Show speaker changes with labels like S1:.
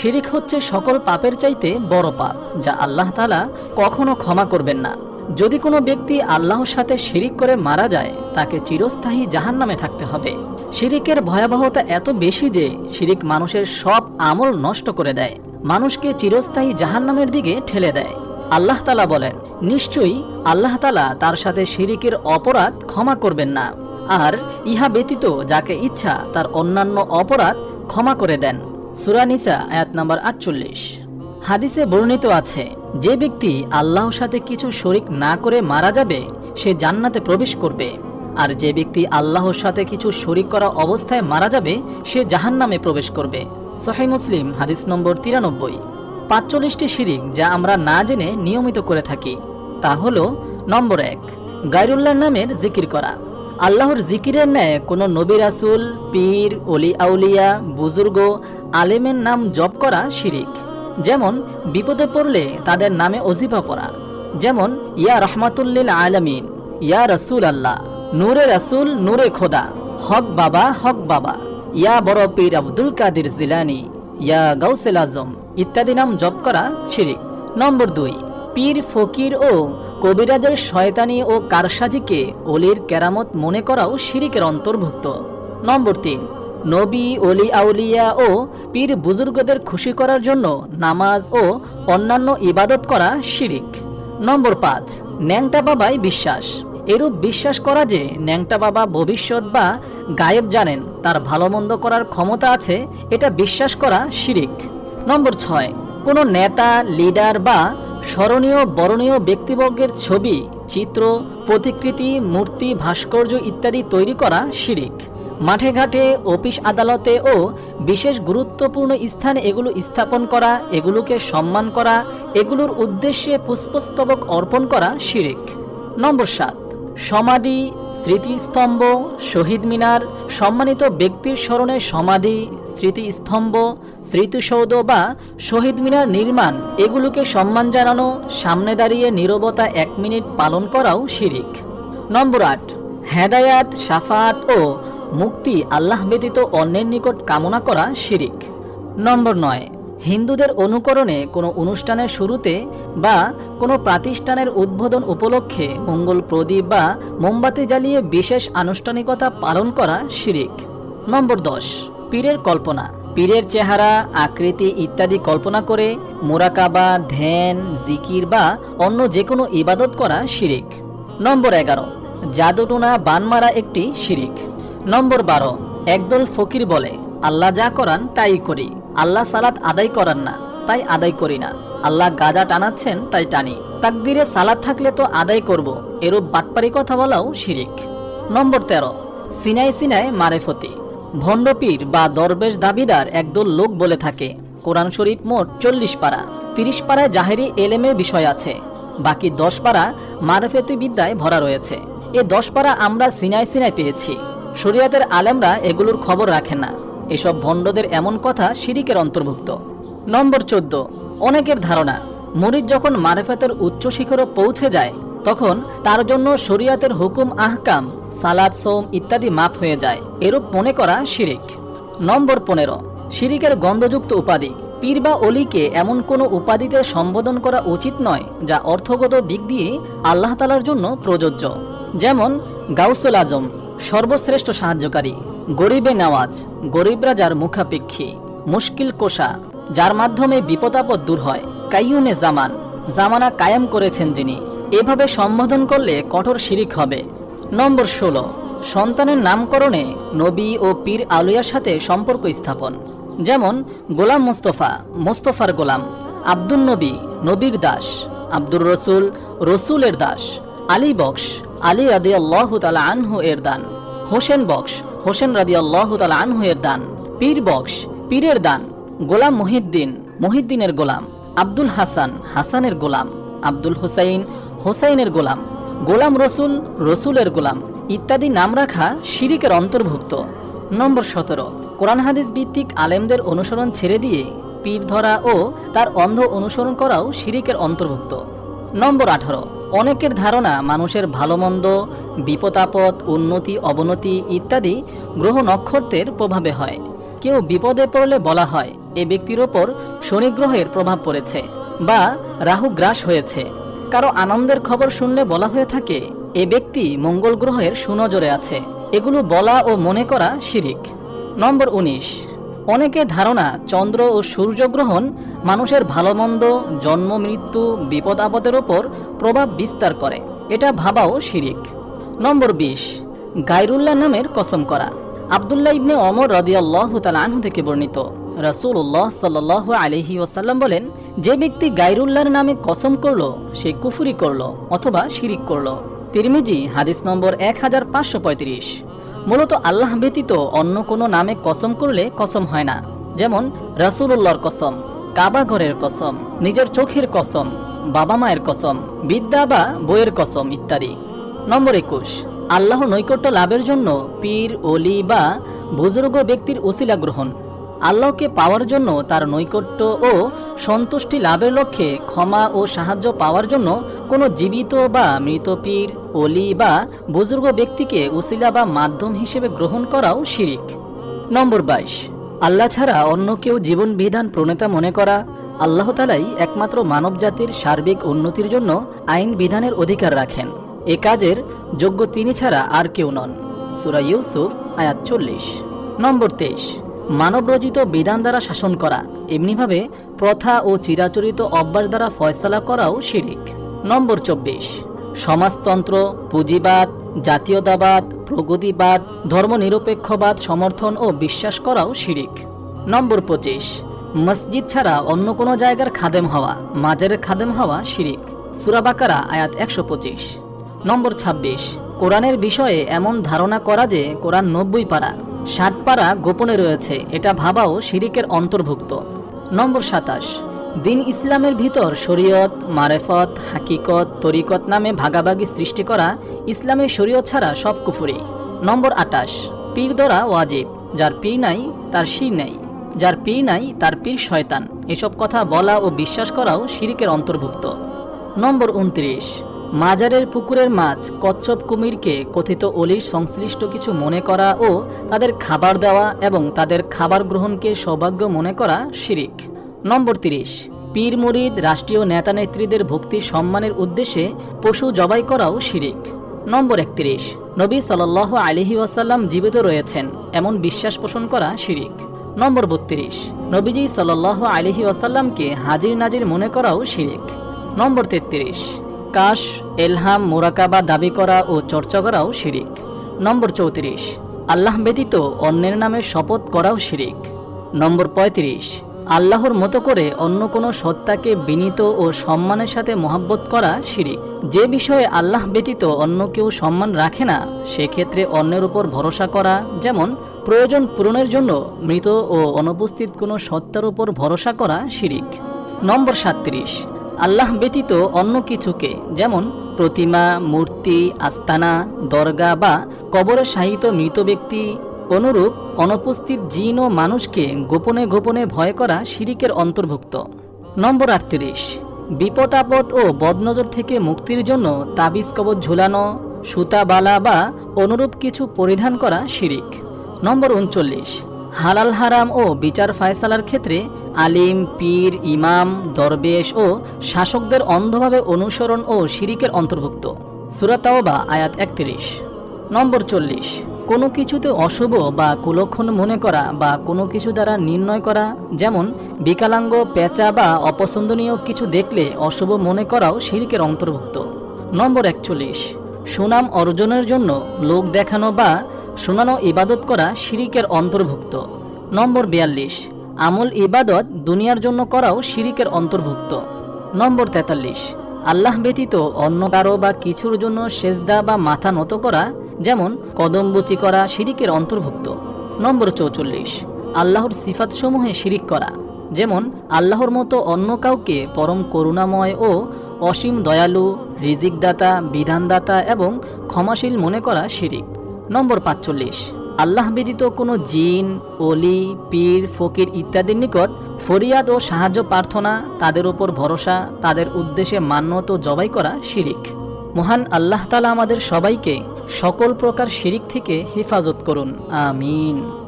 S1: শিরিক হচ্ছে সকল পাপের চাইতে বড় পাপ, যা আল্লাহ তালা কখনো ক্ষমা করবেন না। যদি কোনো ব্যক্তি আল্লাহর সাথে শিরিক করে মারা যায়, তাকে চিরস্থায়ী জাহান নামে থাকতে হবে। শিরিকের ভয়াবহতা এত বেশি যে শিরিক মানুষের সব আমল নষ্ট করে দেয়, মানুষকে চিরস্থায়ী জাহান্নামের দিকে ঠেলে দেয়। আল্লাহ তালা বলেন, নিশ্চয়ই আল্লাহ তালা তার সাথে শিরিকের অপরাধ ক্ষমা করবেন না, আর ইহা ব্যতীত যাকে ইচ্ছা তার অন্যান্য অপরাধ ক্ষমা করে দেন। সুরানিসা আয়াত নাম্বার আটচল্লিশ। হাদিসে বর্ণিত আছে, যে ব্যক্তি আল্লাহর সাথে কিছু শরিক না করে মারা যাবে, সে জান্নাতে প্রবেশ করবে। আর যে ব্যক্তি আল্লাহর সাথে কিছু শরিক করা অবস্থায় মারা যাবে, সে জাহান্নামে প্রবেশ করবে। সহাই মুসলিম, হাদিস নম্বর তিরানব্বই। পাঁচচল্লিশটি শিরিক যা আমরা না জেনে নিয়মিত করে থাকি, তা হল, নম্বর এক, গায়রুল্লাহ নামের জিকির করা। আল্লাহর জিকিরের ন্যায় কোনো নবী রাসুল, পীর অলি আউলিয়া, বুজুর্গ আলেমের নাম জপ করা শিরিক। যেমন, বিপদে পড়লে তাদের নামে অজিফা পড়া। যেমন, ইয়া রহমাতুল্লিল আলামিন, ইয়া রসুল আল্লাহ, নূরে রাসুল, নূরে খোদা, হক বাবা হক বাবা, ইয়া বড় পীর আব্দুল কাদির জিলানি, ইয়া গৌসেল আজম, ইত্যাদি নাম জপ করা শিরিক। নম্বর দুই, পীর ফকির ও কবিরাজের শয়তানি ও কারসাজিকে অলির কেরামত মনে করাও শিরিকের অন্তর্ভুক্ত। নম্বর তিন নবী অলি আউলিয়া ও পীর বুজুর্গদের খুশি করার জন্য নামাজ ও অন্যান্য ইবাদত করা শিরিক। নম্বর পাঁচ, ন্যাংটা বাবাই বিশ্বাস। এরূপ বিশ্বাস করা যে ন্যাংটা বাবা ভবিষ্যৎ বা গায়েব জানেন, তার ভালো মন্দ করার ক্ষমতা আছে, এটা বিশ্বাস করা শিরিক। নম্বর ছয়, কোনো নেতা, লিডার বা স্মরণীয়, বরণীয় ব্যক্তিবর্গের ছবি, চিত্র, প্রতিকৃতি, মূর্তি, ভাস্কর্য ইত্যাদি তৈরি করা শিরিক। মাঠে ঘাটে অফিস আদালতে ও বিশেষ গুরুত্বপূর্ণ স্থানে এগুলো স্থাপন করা, এগুলোকে সম্মান করা, এগুলোর উদ্দেশ্যে পুষ্পস্তবক অর্পণ করা শিরিক। নম্বর সাত, সমাধি, স্মৃতিস্তম্ভ, শহীদ মিনার, সম্মানিত ব্যক্তির স্মরণে সমাধি, স্মৃতিস্তম্ভ, স্মৃতিসৌধ বা শহীদ মিনার নির্মাণ, এগুলোকে সম্মান জানানো, সামনে দাঁড়িয়ে নীরবতা এক মিনিট পালন করাও শিরিক। নম্বর আট, হেদায়াত, সাফাত ও মুক্তি আল্লাহ ব্যতীত অন্যের নিকট কামনা করা শিরিক। নম্বর নয়, হিন্দুদের অনুকরণে কোনো অনুষ্ঠানের শুরুতে বা কোনো প্রাতিষ্ঠানের উদ্বোধন উপলক্ষে মঙ্গল প্রদীপ বা মোমবাতি জ্বালিয়ে বিশেষ আনুষ্ঠানিকতা পালন করা শিরিক। নম্বর দশ, পীরের কল্পনা। পীরের চেহারা, আকৃতি ইত্যাদি কল্পনা করে মোরাকাবা, ধ্যান, জিকির বা অন্য যে কোনো ইবাদত করা শিরিক। নম্বর এগারো, জাদুটোনা বানমারা একটি শিরিক। নম্বর বারো, একদল ফকির বলে, আল্লাহ যা করান তাই করি। আল্লাহ সালাত আদায় করান না, তাই আদায় করি না। আল্লাহ গাজা টানাচ্ছেন, তাই টানি। তাকদিরে সালাত থাকলে তো আদায় করব। এরূপ বাটপারি কথা বলাও শিরিক। নম্বর তেরো সিনাই সিনাই মারেফতি। ভণ্ডপীর বা দরবেশ দাবিদার একদল লোক বলে থাকে, কোরআন শরীফ মোট চল্লিশ পারা। তিরিশ পাড়ায় জাহেরি এলেমের বিষয় আছে। বাকি দশ পারা মারেফতি বিদ্যায় ভরা রয়েছে। এ দশ পারা আমরা সিনাই সিনাই পেয়েছি। শরিয়াতের আলেমরা এগুলোর খবর রাখেন না। এসব ভণ্ডদের এমন কথা শিরিকের অন্তর্ভুক্ত। নম্বর চোদ্দ, অনেকের ধারণা, মরিদ যখন মারেফাতের উচ্চ শিখরে পৌঁছে যায়, তখন তার জন্য শরিয়াতের হুকুম, আহকাম সালাদ সোম ইত্যাদি মাফ হয়ে যায়। এরূপ মনে করা শিরিক। নম্বর পনেরো, শিরিকের গন্ধযুক্ত উপাধি, পীর বা অলিকে এমন কোনো উপাধিতে সম্বোধন করা উচিত নয়, যা অর্থগত দিক দিয়ে আল্লাহ তালার জন্য প্রযোজ্য। যেমন গাউসুল আজম সর্বশ্রেষ্ঠ সাহায্যকারী। গরিবে নেওয়াজ, গরিব রাজার মুখাপেক্ষী, মুশকিল কোষা, যার মাধ্যমে বিপদাপদ দূর হয়, কাইয়ুমে জামান, জামানা কায়েম করেছেন যিনি। এভাবে সম্বোধন করলে কঠোর শিরিক হবে। নম্বর ষোলো, সন্তানের নামকরণে নবী ও পীর আলুয়ার সাথে সম্পর্ক স্থাপন। যেমন, গোলাম মুস্তফা, মোস্তফার গোলাম, আব্দুল নবী, নবীর দাস, আব্দুর রসুল, রসুলের দাস, আলী বক্স আলী রাদি আল্লাহ তালা আনহু এর দান। হোসেন বক্স, হোসেন রাদি আল্লাহ তালা আনহু এর দান। পীর বক্স, পীরের দান। গোলাম মহিদ্দিন, মহিদ্দিনের গোলাম। আব্দুল হাসান, হাসানের গোলাম। আব্দুল হুসাইন, হোসাইনের গোলাম। গোলাম রসুল, রসুলের গোলাম। ইত্যাদি নাম রাখা শিরিকের অন্তর্ভুক্ত। নম্বর সতেরো, কোরআন হাদিস ভিত্তিক আলেমদের অনুসরণ ছেড়ে দিয়ে পীর ধরা ও তার অন্ধ অনুসরণ করাও শিরিকের অন্তর্ভুক্ত। নম্বর আঠারো অনেকের ধারণা মানুষের ভালো মন্দ বিপদাপদ, উন্নতি, অবনতি ইত্যাদি গ্রহ নক্ষত্রের প্রভাবে হয়। কেউ বিপদে পড়লে বলা হয়, এ ব্যক্তির ওপর শনি গ্রহের প্রভাব পড়েছে বা রাহু গ্রাস হয়েছে। কারও আনন্দের খবর শুনলে বলা হয়ে থাকে, এ ব্যক্তি মঙ্গল গ্রহের সুনজরে আছে। এগুলো বলা ও মনে করা শিরিক। নম্বর উনিশ। অনেকে ধারণা চন্দ্র ও সূর্যগ্রহণ মানুষের ভালো মন্দ জন্ম, মৃত্যু, বিপদ, আপদের ওপর প্রভাব বিস্তার করে। এটা ভাবাও শিরিক। নম্বর বিশ গাইরুল্লাহ নামের কসম করা। আবদুল্লাহ ইবনে অমর রদিয়াল্লাহ আনহু থেকে বর্ণিত। রাসূলুল্লাহ সাল্লাহ আলহি ওসাল্লাম বলেন, যে ব্যক্তি গাইরুল্লাহর নামে কসম করল, সে কুফুরি করল অথবা শিরিক করল। তিরমিজি, হাদিস নম্বর এক হাজার পাঁচশো পঁয়ত্রিশ। মূলত আল্লাহ ব্যতীত অন্য কোনো নামে কসম করলে কসম হয় না। যেমন রাসূলুল্লাহর কসম, কাবা ঘরের কসম, নিজের চোখের কসম, বাবা মায়ের কসম, বিদ্যা বা বইয়ের কসম ইত্যাদি। নম্বর একুশ, আল্লাহ নৈকট্য লাভের জন্য পীর অলি বা বুজুর্গ ব্যক্তির ওসিলা গ্রহণ। আল্লাহকে পাওয়ার জন্য তার নৈকট্য ও সন্তুষ্টি লাভের লক্ষ্যে ক্ষমা ও সাহায্য পাওয়ার জন্য কোনো জীবিত বা মৃত পীর, অলি বা বুজুর্গ ব্যক্তিকে উসিলা বা মাধ্যম হিসেবে গ্রহণ করাও শিরিক। নম্বর বাইশ। আল্লাহ ছাড়া অন্য কেউ জীবন বিধান প্রণেতা মনে করা আল্লাহ তালাই একমাত্র মানবজাতির সার্বিক উন্নতির জন্য আইন বিধানের অধিকার রাখেন। এ কাজের যোগ্য তিনি ছাড়া আর কেউ নন। সুরা ইউসুফ, আয়াত চল্লিশ। নম্বর তেইশ। মানবরচিত বিধান দ্বারা শাসন করা। এমনিভাবে প্রথা ও চিরাচরিত অভ্যাস দ্বারা ফয়সালা করাও শিরিক। নম্বর চব্বিশ। সমাজতন্ত্র, পুঁজিবাদ, জাতীয়তাবাদ, প্রগতিবাদ, ধর্মনিরপেক্ষবাদ, সমর্থন ও বিশ্বাস করাও শিরিক। নম্বর পঁচিশ। মসজিদ ছাড়া অন্য কোনো জায়গার খাদেম হওয়া, মাজারের খাদেম হওয়া শিরিক। সুরাবাকারা আয়াত একশো পঁচিশ। নম্বর ২৬ কোরআনের বিষয়ে এমন ধারণা করা যে কোরআন নব্বই পারা। ষাট পারা গোপনে রয়েছে, এটা ভাবাও শিরিকের অন্তর্ভুক্ত। নম্বর সাতাশ, দিন ইসলামের ভিতর শরীয়ত, মারেফত, হাকিকত, তরিকত নামে ভাগাভাগি সৃষ্টি করা ইসলামের শরীয়ত ছাড়া সব কুফুরি। নম্বর আটাশ পীর ধরা ওয়াজিব, যার পীর নাই, তার শির নাই। যার পীর নাই, তার পীর শয়তান। এসব কথা বলা ও বিশ্বাস করাও শিরিকের অন্তর্ভুক্ত। নম্বর উনত্রিশ মাজারের পুকুরের মাছ কচ্ছপ কুমিরকে কথিত অলির সংশ্লিষ্ট কিছু মনে করা ও তাদের খাবার দেওয়া এবং তাদের খাবার গ্রহণকে সৌভাগ্য মনে করা শিরিক। নম্বর তিরিশ, পীর মুরিদ রাষ্ট্রীয় নেতা নেত্রীদের ভক্তি সম্মানের উদ্দেশ্যে পশু জবাই করাও শিরিক। নম্বর একত্রিশ, নবী সাল আলিহি ওয়াসাল্লাম জীবিত রয়েছেন, এমন বিশ্বাস পোষণ করা শিরিক। নম্বর বত্রিশ, নবীজি সাল আলিহি ওয়াসাল্লামকে হাজির নাজির মনে করাও শিরিক। নম্বর তেত্রিশ কাশ, এলহাম, মোরাকাবা দাবি করা ও চর্চা করাও শিরিক। নম্বর চৌত্রিশ, আল্লাহ ব্যতীত অন্যের নামে শপথ করাও শিরিক। নম্বর পঁয়ত্রিশ, আল্লাহর মতো করে অন্য কোনো সত্তাকে বিনীত ও সম্মানের সাথে মহাব্বত করা শিরিক। যে বিষয়ে আল্লাহ ব্যতীত অন্য কেউ সম্মান রাখে না, সেক্ষেত্রে অন্যের উপর ভরসা করা, যেমন প্রয়োজন পূরণের জন্য মৃত ও অনুপস্থিত কোনো সত্তার উপর ভরসা করা শিরিক। নম্বর সাতত্রিশ আল্লাহ ব্যতীত অন্য কিছুকে, যেমন প্রতিমা, মূর্তি, আস্তানা, দরগা বা কবরে সাহিত মৃত ব্যক্তি, অনুরূপ অনুপস্থিত জিন ও মানুষকে গোপনে গোপনে ভয় করা শিরিকের অন্তর্ভুক্ত। নম্বর আটত্রিশ। বিপদ আপদ ও বদনজর থেকে মুক্তির জন্য তাবিজ কবজ ঝুলানো, সুতা, বালা বা অনুরূপ কিছু পরিধান করা শিরিক। নম্বর উনচল্লিশ। হালাল হারাম ও বিচার ফায়সালার ক্ষেত্রে আলিম, পীর, ইমাম, দরবেশ ও শাসকদের অন্ধভাবে অনুসরণ ও শিরিকের অন্তর্ভুক্ত। সুরাতাওবা আয়াত একত্রিশ। নম্বর চল্লিশ। কোনো কিছুতে অশুভ বা কুলক্ষণ মনে করা বা কোনো কিছু দ্বারা নির্ণয় করা, যেমন বিকালাঙ্গ, পেঁচা বা অপছন্দনীয় কিছু দেখলে অশুভ মনে করাও শিরিকের অন্তর্ভুক্ত। নম্বর একচল্লিশ। সুনাম অর্জনের জন্য লোক দেখানো বা শোনানো ইবাদত করা শিরিকের অন্তর্ভুক্ত। নম্বর বিয়াল্লিশ, আমল ইবাদত দুনিয়ার জন্য করাও শিরিকের অন্তর্ভুক্ত। নম্বর তেতাল্লিশ, আল্লাহ ব্যতীত অন্য কারও বা কিছুর জন্য সেজদা বা মাথা নত করা, যেমন কদমবুচি করা শিরিকের অন্তর্ভুক্ত। নম্বর চৌচল্লিশ, আল্লাহর সিফাতসমূহে শিরিক করা, যেমন আল্লাহর মতো অন্য কাউকে পরম করুণাময় ও অসীম দয়ালু, রিজিকদাতা, বিধানদাতা এবং ক্ষমাশীল মনে করা শিরিক। নম্বর পাঁচচল্লিশ। আল্লাহ ব্যতীত কোনো জিন, অলি, পীর, ফকির ইত্যাদির নিকট ফরিয়াদ ও সাহায্য প্রার্থনা, তাদের উপর ভরসা, তাদের উদ্দেশ্যে মান্যত জবাই করা শিরিক। মহান আল্লাহ তালা আমাদের সবাইকে সকল প্রকার শিরিক থেকে হেফাজত করুন। আমিন।